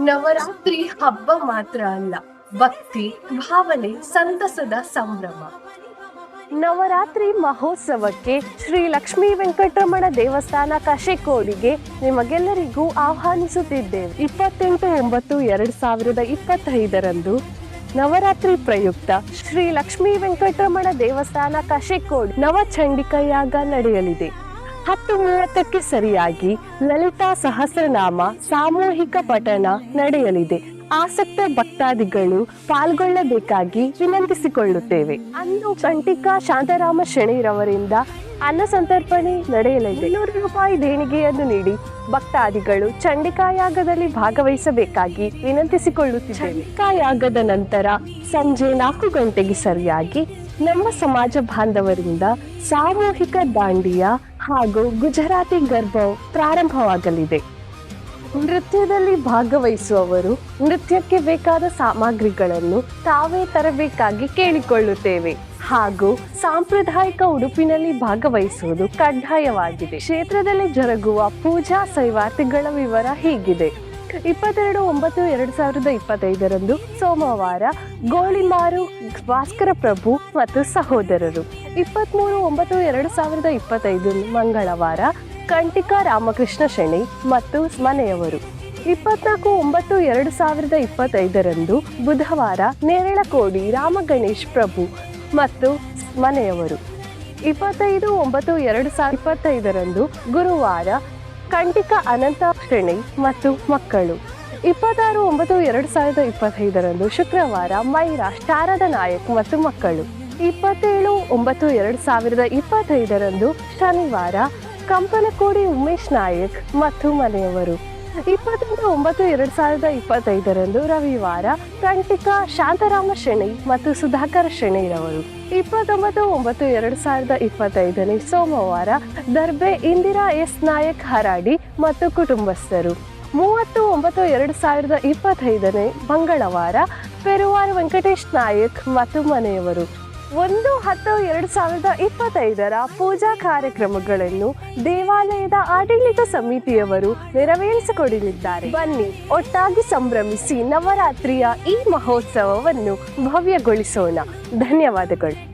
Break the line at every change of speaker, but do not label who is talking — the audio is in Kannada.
ನವರಾತ್ರಿ ಹಬ್ಬ ಮಾತ್ರ ಅಲ್ಲ, ಭಕ್ತಿ, ಭಾವನೆ, ಸಂತಸದ ಸಂಭ್ರಮ.
ನವರಾತ್ರಿ ಮಹೋತ್ಸವಕ್ಕೆ ಶ್ರೀ ಲಕ್ಷ್ಮೀ ವೆಂಕಟರಮಣ ದೇವಸ್ಥಾನ ಕಶೆಕೋಡಿಗೆ ನಿಮಗೆಲ್ಲರಿಗೂ ಆಹ್ವಾನಿಸುತ್ತಿದ್ದೇವೆ. ಇಪ್ಪತ್ತೆಂಟು ಒಂಬತ್ತು ಎರಡು ಸಾವಿರದ ಇಪ್ಪತ್ತೈದರಂದು ನವರಾತ್ರಿ ಪ್ರಯುಕ್ತ ಶ್ರೀ ಲಕ್ಷ್ಮೀ ವೆಂಕಟರಮಣ ದೇವಸ್ಥಾನ ಕಶೆಕೋಡ್ ನವಚಂಡಿಕ ಯಾಗ ನಡೆಯಲಿದೆ. ಹತ್ತು ಮೂವತ್ತಕ್ಕೆ ಸರಿಯಾಗಿ ಲಲಿತಾ ಸಹಸ್ರನಾಮ ಸಾಮೂಹಿಕ ಪಠಣ ನಡೆಯಲಿದೆ. ಆಸಕ್ತ ಭಕ್ತಾದಿಗಳು ಪಾಲ್ಗೊಳ್ಳಬೇಕಾಗಿ ವಿನಂತಿಸಿಕೊಳ್ಳುತ್ತೇವೆ. ಅಂದು ಚಂಟಿಕಾ ಶಾಂತರಾಮ ಶೆಣಿರವರಿಂದ ಅನ್ನ ಸಂತರ್ಪಣೆ ನಡೆಯಲಿದೆ. ನೂರು ರೂಪಾಯಿ ದೇಣಿಗೆಯನ್ನು ನೀಡಿ ಭಕ್ತಾದಿಗಳು ಚಂಡಿಕಾ ಯಾಗದಲ್ಲಿ ಭಾಗವಹಿಸಬೇಕಾಗಿ ವಿನಂತಿಸಿಕೊಳ್ಳುತ್ತಿದ್ದೇವೆ. ಚಂಡಿಕಾ ಯಾಗದ ನಂತರ ಸಂಜೆ ನಾಲ್ಕು ಗಂಟೆಗೆ ಸರಿಯಾಗಿ ನಮ್ಮ ಸಮಾಜ ಬಾಂಧವರಿಂದ ಸಾಮೂಹಿಕ ದಾಂಡಿಯ ಹಾಗೂ ಗುಜರಾತಿ ಗರ್ಭವು ಪ್ರಾರಂಭವಾಗಲಿದೆ. ನೃತ್ಯದಲ್ಲಿ ಭಾಗವಹಿಸುವವರು ನೃತ್ಯಕ್ಕೆ ಬೇಕಾದ ಸಾಮಗ್ರಿಗಳನ್ನು ತಾವೇ ತರಬೇಕಾಗಿ ಕೇಳಿಕೊಳ್ಳುತ್ತೇವೆ. ಹಾಗೂ ಸಾಂಪ್ರದಾಯಿಕ ಉಡುಪಿನಲ್ಲಿ ಭಾಗವಹಿಸುವುದು ಕಡ್ಡಾಯವಾಗಿದೆ. ಕ್ಷೇತ್ರದಲ್ಲಿ ಜರುಗುವ ಪೂಜಾ ಸೈವಾರ್ಥಿಗಳ ವಿವರ ಹೀಗಿದೆ. ಇಪ್ಪತ್ತೆರಡು, ಒಂಬತ್ತು, ಎರಡು ಸಾವಿರದ ಇಪ್ಪತ್ತೈದರಂದು ಸೋಮವಾರ ಗೋಳಿಮಾರು ಭಾಸ್ಕರ ಪ್ರಭು ಮತ್ತು ಸಹೋದರರು. ಇಪ್ಪತ್ತ್ಮೂರು, ಒಂಬತ್ತು, ಎರಡು ಸಾವಿರದ ಇಪ್ಪತ್ತೈದು ಮಂಗಳವಾರ ಕಂಟಿಕಾ ರಾಮಕೃಷ್ಣ ಶೆಣಿ ಮತ್ತು ಮನೆಯವರು. ಇಪ್ಪತ್ನಾಲ್ಕು ಒಂಬತ್ತು, ಎರಡು ಸಾವಿರದ ಇಪ್ಪತ್ತೈದರಂದು ಬುಧವಾರ ನೇರಳಕೋಡಿ ರಾಮಗಣೇಶ್ ಪ್ರಭು ಮತ್ತು ಮನೆಯವರು. ಇಪ್ಪತ್ತೈದು, ಒಂಬತ್ತು, ಎರಡು ಸಾವಿರದ ಇಪ್ಪತ್ತೈದರಂದು ಗುರುವಾರ ಕಂಟಿಕ ಅನಂತ ಶೆಣಿ ಮತ್ತು ಮಕ್ಕಳು. ಇಪ್ಪತ್ತಾರು ಒಂಬತ್ತು ಎರಡು ಸಾವಿರದ ಇಪ್ಪತ್ತೈದರಂದು ಶುಕ್ರವಾರ ಮೈರಾ ಶಾರದಾ ನಾಯಕ್ ಮತ್ತು ಮಕ್ಕಳು. ಇಪ್ಪತ್ತೇಳು ಒಂಬತ್ತು ಎರಡು ಸಾವಿರದ ಇಪ್ಪತ್ತೈದರಂದು ಶನಿವಾರ ಕಂಪನಕೋಡಿ ಉಮೇಶ್ ನಾಯಕ್ ಮತ್ತು ಮನೆಯವರು. ಇಪ್ಪತ್ತೆಂಟು ಒಂಬತ್ತು, ಎರಡು ಸಾವಿರದ ಇಪ್ಪತ್ತೈದರಂದು ರವಿವಾರ ಕಂಟಿಕ ಶಾಂತರಾಮ ಶೆಣೈ ಮತ್ತು ಸುಧಾಕರ್ ಶೆಣೈರವರು ಇಪ್ಪತ್ತೊಂಬತ್ತು, ಒಂಬತ್ತು, ಎರಡು ಸಾವಿರದ ಇಪ್ಪತ್ತೈದನೇ ಸೋಮವಾರ ದರ್ಬೆ ಇಂದಿರಾ ಎಸ್ ನಾಯಕ್ ಹರಾಡಿ ಮತ್ತು ಕುಟುಂಬಸ್ಥರು ಮೂವತ್ತು, ಒಂಬತ್ತು, ಎರಡು ಸಾವಿರದ ಇಪ್ಪತ್ತೈದನೇ ಮಂಗಳವಾರ ಪೆರುವಾರ್ ವೆಂಕಟೇಶ್ ನಾಯಕ್ ಮತ್ತು ಮನೆಯವರು ಒಂದು, ಹತ್ತು, ಎರಡು ಸಾವಿರದ ಇಪ್ಪತ್ತೈದರ ಪೂಜಾ ಕಾರ್ಯಕ್ರಮಗಳನ್ನು ದೇವಾಲಯದ ಆಡಳಿತ ಸಮಿತಿಯವರು ನೆರವೇರಿಸಿಕೊಡಲಿದ್ದಾರೆ. ಬನ್ನಿ, ಒಟ್ಟಾಗಿ ಸಂಭ್ರಮಿಸಿ ನವರಾತ್ರಿಯ ಈ ಮಹೋತ್ಸವವನ್ನು ಭವ್ಯಗೊಳಿಸೋಣ. ಧನ್ಯವಾದಗಳು.